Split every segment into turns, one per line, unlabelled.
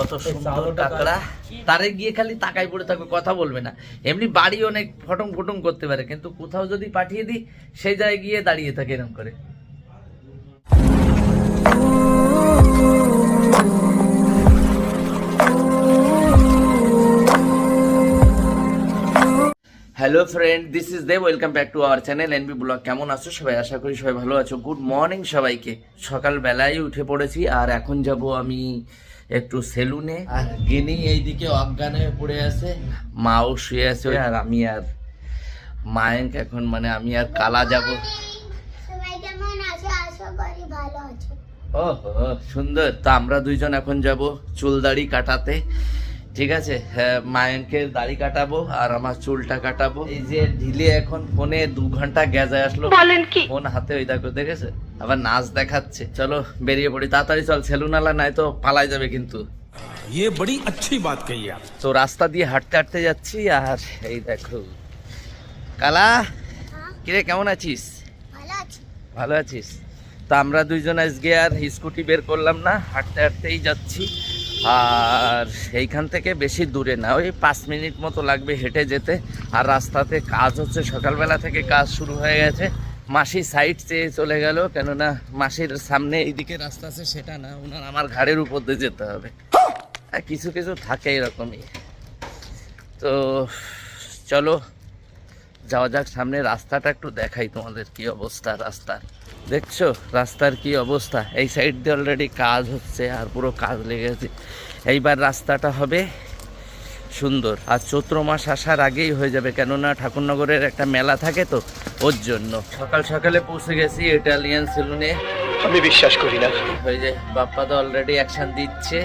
কত সুন্দর কাঁকড়া। তারে গিয়ে খালি তাকাই পড়ে থাকবে কথা বলবে না। এমনি বাড়ি অনেক ফটং ফটং করতে পারে কিন্তু কোথাও যদি পাঠিয়ে দিই সেই জায়গায় গিয়ে দাঁড়িয়ে থাকে এরকম করে। Hello friend this is Dev welcome back to our channel NB blog কেমন আছো? সবাই আশা করি সবাই ভালো আছো। গুড মর্নিং সবাইকে। সকালবেলায় উঠে পড়েছি আর এখন যাব আমি একটু সেলুনে আর গিনি এইদিকে অজ্ঞান হয়ে পড়ে আছে। মাও শুয়ে আছে আর আমি আর মায়ঙ্ক এখন মানে আমি আর কালা যাব।
সবাই কেমন আছো? আশা করি ভালো আছো।
ও সুন্দর। তো আমরা দুইজন এখন যাব চুল দাড়ি কাটাতে। ঠিক আছে? হ্যাঁ মায়ঙ্কের দাড়ি কাটাবো আর আমার চুলটা কাটাবো। এই যে ঢিলে এখন ফোনে দু ঘণ্টা গেজায় আসলো।
বলেন কি?
ফোন হাতে ওই দেখো দেখেছে? আবার নাচ দেখাচ্ছে চলো বেরিয়ে পড়ি তাড়াতাড়ি চল সেলুনালা নাই তো পালাই যাবে কিন্তু
ये बड़ी अच्छी बात कही आप
তো রাস্তা দিয়ে হাঁটতে হাঁটতে যাচ্ছি আর এই দেখো কালা কিরে কেমন আছিস
ভালো আছি
ভালো আছিস তো আমরা দুইজন আজকে আর স্কুটি বের করলাম না হাঁটতে হাঁটতেই যাচ্ছি আর এইখান থেকে বেশি দূরে না ওই পাঁচ মিনিট মতো লাগবে হেঁটে যেতে আর রাস্তাতে কাজ হচ্ছে সকালবেলা থেকে কাজ শুরু হয়ে গেছে মাসি সাইড চেয়ে চলে গেল, কেননা মাসির সামনে এইদিকে রাস্তা আছে, সেটা না ওনার আমার ঘাড়ের উপর দিয়ে যেতে হবে। আর কিছু কিছু থাকে এরকমই। তো চলো, যাওয়া যাক সামনে, রাস্তাটা একটু দেখাই তোমাদের কি অবস্থা রাস্তার দেখছ, রাস্তার কি অবস্থা? এই সাইড দিয়ে অলরেডি কাজ হচ্ছে, আর পুরো কাজ লেগেছে। এইবার রাস্তাটা হবে সুন্দর। আর চৈত্র মাস আসার আগেই হয়ে যাবে কেননা ঠাকুরনগরের একটা মেলা থাকে তো ওর জন্য। সকাল সকালে পৌঁছে গেছি ইটালিয়ান সেলুনে।
আমি বিশ্বাস করি না।
হয়ে যায় বাপ্পা তো অলরেডি অ্যাকশন দিচ্ছে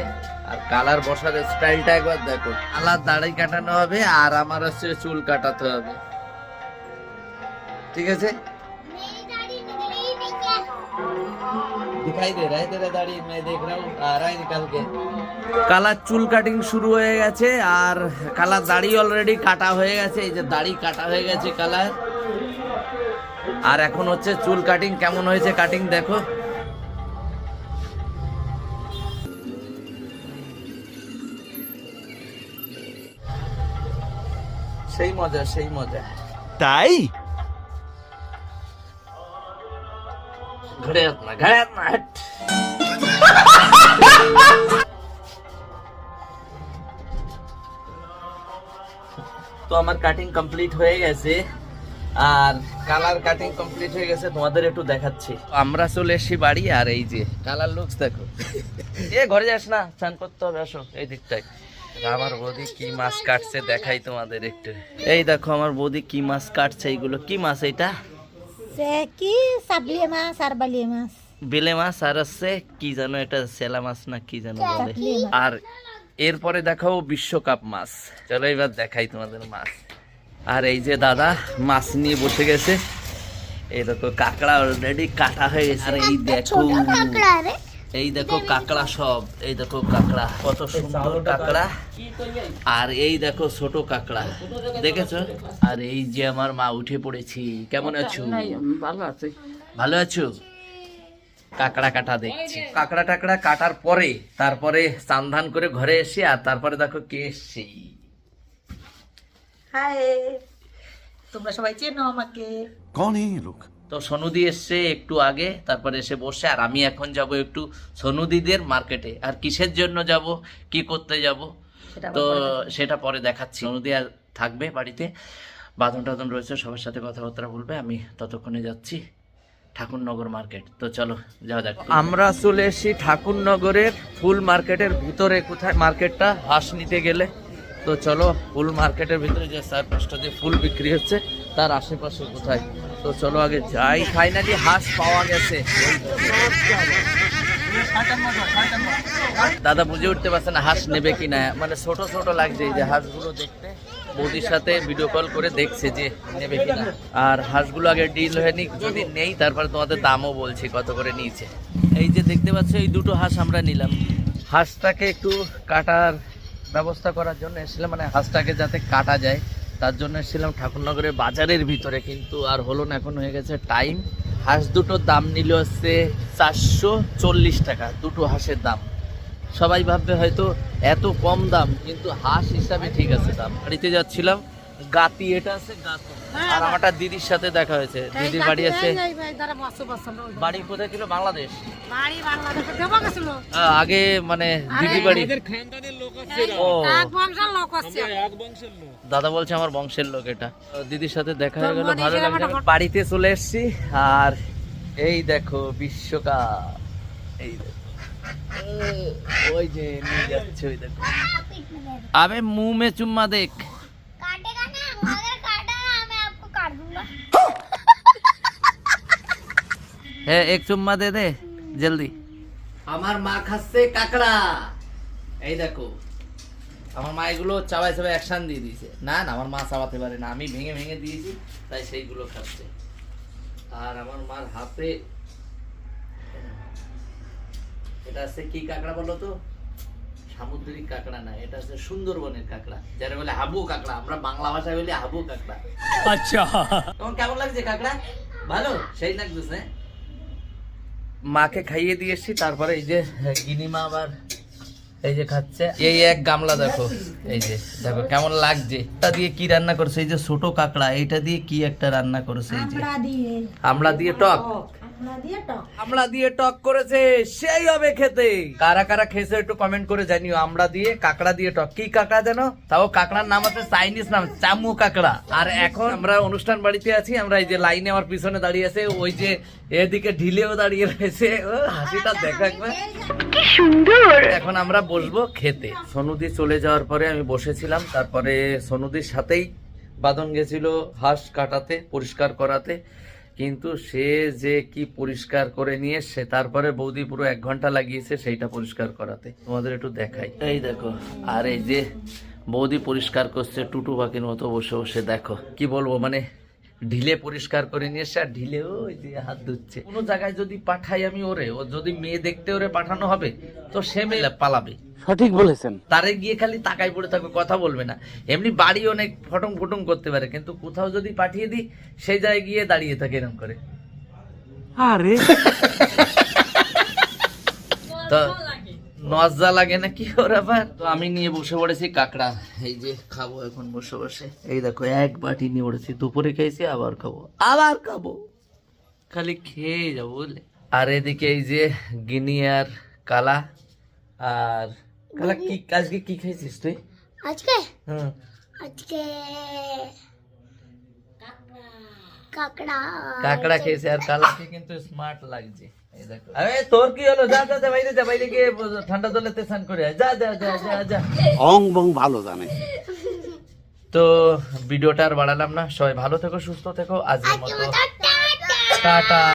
আর কালার বসার স্টাইলটা একবার দেখো। কালার দাড়ি কাটানো হবে আর আমার হচ্ছে চুল কাটাতে হবে। ঠিক আছে? दिखाई दे रहा है तेरा दाढ़ी मैं देख रहा हूँ आ रहा है निकल के কালার চুল কাটিং শুরু হয়ে গেছে আর কালার দাড়ি অলরেডি কাটা হয়ে গেছে এই যে দাড়ি কাটা হয়ে গেছে কালার আর এখন হচ্ছে চুল কাটিং কেমন হয়েছে কাটিং দেখো সেই মজা সেই মজা
ताई
घड्यात ना घड्यात ना हट তো আমার কাটিং কমপ্লিট হয়ে গেছে আর কালার কাটিং কমপ্লিট হয়ে গেছে তোমাদের একটু দেখাচ্ছি আমরা চলে এসেছি বাড়ি আর এই যে কালার লুকস দেখো এ ঘরে যাস না স্নান করতে হবে আসো এই দিকটায় আমার বৌদি কি মাছ কাটছে দেখাই তোমাদের একটু এই দেখো আমার বৌদি কি মাছ কাটছে এইগুলো কি মাছ এটা
সে কি সাবলিয়ে মাছ আর বালিয়ে মাছ
বেলে মাছ আর আছে কি জানো এটা সেলা মাছ না কি জানো বলে আর এরপরে দেখাও বিশ্বকাপ মাছ চলো এবার দেখাই তোমাদের মাছ আর এই যে দাদা মাছ নিয়ে বসে গেছে এই দেখো কাঁকড়া অলরেডি কাটা হয়ে গেছে আর এই দেখো এই দেখো কাঁকড়া সব এই দেখো কাঁকড়া কত সুন্দর কাঁকড়া। আর এই দেখো ছোট কাঁকড়া দেখেছ? আর এই যে আমার মা উঠে পড়েছি কেমন আছো?
ভালো আছি।
ভালো আছো? কাঁকড়া কাটা দেখছি। কাঁকড়া টাকড়া কাটার পরে তারপরে সান্ধান করে ঘরে এসে আর তারপরে দেখো কে এসছি।
তোমরা সবাই চেনো আমাকে।
কোন এই লোক
তো সনুদি এসছে একটু আগে তারপরে এসে বসে আর আমি এখন যাব একটু সনুদিদের মার্কেটে। আর কিসের জন্য যাব কি করতে যাব? তো সেটা পরে দেখাচ্ছি। সনুদি আর থাকবে বাড়িতে। বাঁধন টাধন রয়েছে সবার সাথে কথাবার্তা বলবে আমি ততক্ষণে যাচ্ছি ঠাকুরনগর মার্কেট। তো চলো যাওয়া যাক। আমরা চলে এসেছি ঠাকুরনগরের ফুল মার্কেটের ভিতরে কোথায় মার্কেটটা? হাঁস নিতে গেলে। তো চলো ফুল মার্কেটের ভিতরে যে চারপাশটা যে ফুল বিক্রি হচ্ছে তার আশেপাশে কোথায়? তো চলো আগে যাই। ফাইনালি হাঁস পাওয়া গেছে। দাদা বুঝে উঠতে পারছে না হাঁস নেবে কি না মানে ছোট ছোট লাগছে যে হাঁসগুলো দেখতে। বৌদির সাথে ভিডিও কল করে দেখছে যে নেবে কি না আর হাঁসগুলো আগে ডিল হয়নি যদি নেই তারপরে তোমাদের দামও বলছি কত করে নিয়েছে। এই যে দেখতে পাচ্ছ, এই দুটো হাঁস আমরা নিলাম। হাঁসটাকে একটু কাটার ব্যবস্থা করার জন্য এসেছিলাম। মানে হাঁসটাকে যাতে কাটা যায়। তার জন্য এসেছিলাম ঠাকুরনগরের বাজারের ভিতরে কিন্তু আর হলো না এখন হয়ে গেছে টাইম হাঁস দুটোর দাম নিল হচ্ছে চারশো চল্লিশ টাকা দুটো হাঁসের দাম। সবাই ভাববে হয়তো এত কম দাম কিন্তু হাঁস হিসাবে ঠিক আছে দাম। বাড়িতে যাচ্ছিলাম গাতি এটা আছে গাতো। আর আমারটা দিদির সাথে দেখা হয়েছে দিদির বাড়ি আছে। বাড়ি কোথায় ছিল? বাংলাদেশ।
বাড়ি বাংলাদেশে দেবো গেছিল
আহ, আগে মানে দিদি বাড়ি। ও।
এক বংশের লোক আছে।
দাদা বলছে আমার বংশের লোক এটা। দিদির সাথে দেখা হয়ে গেল ভালো
লাগল।
বাড়িতে চলে এসছি আর এই দেখো বিশ্বকাপ। এই দেখো। ওই যে নিয়ে যাচ্ছে ওই দেখো।
মে চুম্মা দেখ।
হ্যাঁ এক চুম্মা দে দে জলদি। আমার মা খাচ্ছে কাঁকড়া। এই দেখো আমার মা এগুলো চাবাই চাবাই অ্যাকশান দিয়ে দিয়েছে। না না আমার মা চাবাতে পারে না। আমি ভেঙে ভেঙে দিয়েছি তাই সেইগুলো খাচ্ছে। আর আমার মার হাতে এটা আছে কি কাঁকড়া বলো তো? সামুদ্রিক কাঁকড়া না এটা হচ্ছে সুন্দরবনের কাঁকড়া। যারা বলে হাবু কাঁকড়া আমরা বাংলা ভাষায় বলি হাবু কাঁকড়া।
আচ্ছা।
তখন কেমন লাগছে কাঁকড়া? ভালো? সেই লাগতেছে হ্যাঁ? মাকে খাইয়ে দিয়ে তারপরে এই যে গিনিমা আবার এই যে খাচ্ছে। এই এক গামলা দেখো। এই যে দেখো কেমন লাগছে। এটা দিয়ে কি রান্না করছে? এই যে ছোট কাঁকড়া এটা দিয়ে কি একটা রান্না করছে? এই যে আমলা দিয়ে টক। আমলা দিয়ে টক। করেছে সেই হবে খেতে। কারা কারা খেয়েছে একটু কমেন্ট করে জানিও। আমলা দিয়ে কাকড়া দিয়ে টক। কি কাকড়া যেন তাও কাকড়ার নাম আছে চাইনিজ নাম চামু কাকড়া। আর এখন আমরা অনুষ্ঠান বাড়িতে আছি আমরা এই যে লাইনে আমার পিছনে দাঁড়িয়ে আছে ওই যে এদিকে ঢিলেও দাঁড়িয়ে রয়েছে। ও হাসিটা দেখো সুন্দর! এখন আমরা বসবো খেতে। সোনুদি চলে যাওয়ার পরে আমি বসেছিলাম তারপরে সোনুদির সাথেই বাদন গেছিল হাঁস কাটাতে পরিষ্কার করাতে। কিন্তু সে যে কি পরিষ্কার করে নিয়ে সে তারপরে বৌদি পুরো এক ঘণ্টা লাগিয়েছে সেইটা পরিষ্কার করাতে। তোমাদের একটু দেখাই। এই দেখো, আর এই যে বৌদি পরিষ্কার করছে টুটু পাখির মতো বসে বসে, দেখো, কি বলব মানে ঢিলে পরিষ্কার করে নিয়ে এসে আর ঢিলে ওই যে হাত ধুচ্ছে। কোনো জায়গায় যদি পাঠাই আমি ওরে ও যদি মেয়ে দেখতে ওরে পাঠানো হবে তো সে মেয়ে পালাবে।
সঠিক বলেছেন।
তারে গিয়ে খালি তাকাই পড়ে থাকবে কথা বলবে না। এমনি বাড়ি অনেক ফটং ফুটং করতে পারে কিন্তু কোথাও যদি পাঠিয়ে দিই সেই জায়গায় গিয়ে দাঁড়িয়ে থাকে এরকম করে।
আরে।
তো নজ্জা লাগে না কি ওর আবার? তো আমি নিয়ে বসে পড়েছি কাঁকড়া। এই যে খাব এখন বসে বসে। এই দেখো এক বাটি নিয়ে পড়েছি। দুপুরে খেয়েছি আবার খাব। আবার খাব। খালি খেয়ে যাব বুঝলে? আর এদিকে এই যে গিনি আর কালা। আর কালা কি আজকে কি খেয়েছিস তুই?
আজকে? হ্যাঁ আজকে
কাকড়া। খেয়েছে আর কালাকে কিন্তু স্মার্ট লাগছে। ঠান্ডা
জলে
তো ভিডিওটা আর বাড়ালাম না। সবাই ভালো থেকো সুস্থ থেকো। আজকের মতো টাটা।